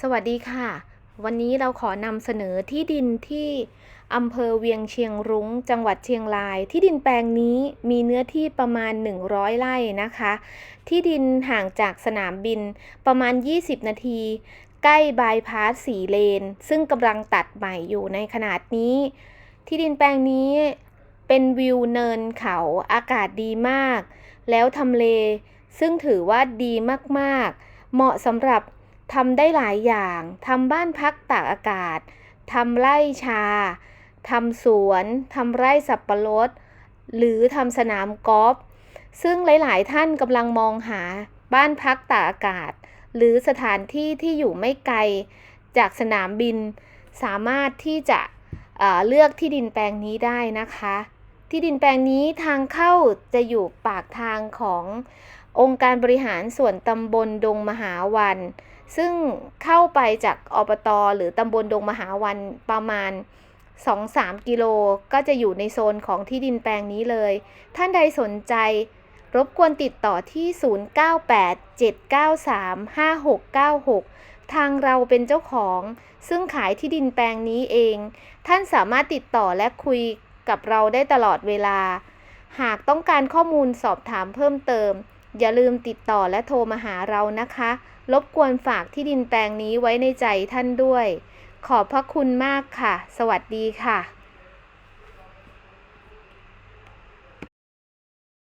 สวัสดีค่ะ วันนี้เราขอนำเสนอที่ดินที่อำเภอเวียงเชียงรุ้ง จังหวัดเชียงราย ที่ดินแปลงนี้มีเนื้อที่ประมาณ 100 ไร่นะคะ ที่ดินห่างจากสนามบินประมาณ 20 นาที ใกล้บายพาสสีเลน ซึ่งกำลังตัดใหม่อยู่ในขนาดนี้ ที่ดินแปลงนี้เป็นวิวเนินเขาอากาศดีมาก แล้วทำเล ซึ่งถือว่าดีมากๆ เหมาะสำหรับ ทำได้หลายอย่างทำบ้านพักตากอากาศทำไร่ชาทำสวนทำไร่สับปะรด หรือทำสนามกอล์ฟซึ่งหลาย ๆ ท่านกำลังมองหาบ้านพักตากอากาศ หรือสถานที่ที่อยู่ไม่ไกลจากสนามบิน สามารถที่จะเเลือกที่ดินแปลงนี้ได้นะคะ ที่ดินแปลงนี้ทางเข้าจะอยู่ปากทางขององค์การบริหารส่วนตำบลดงมหาวัน ซึ่งเข้าไปจากอบตหรือตำบลดงมหาวันประมาณ 2-3 กิโลก็จะอยู่ในโซนของที่ดินแปลงนี้เลย ท่านใดสนใจ รบกวนติดต่อที่ 0987935696 ทางเราเป็นเจ้าของ ซึ่งขายที่ดินแปลงนี้เอง ท่านสามารถติดต่อและคุย กับเราได้ตลอดเวลา หากต้องการข้อมูลสอบถามเพิ่มเติม อย่าลืมติดต่อและโทรมาหาเรานะคะ รบกวนฝากที่ดินแปลงนี้ไว้ในใจท่านด้วย ขอบพระคุณมากค่ะ สวัสดีค่ะ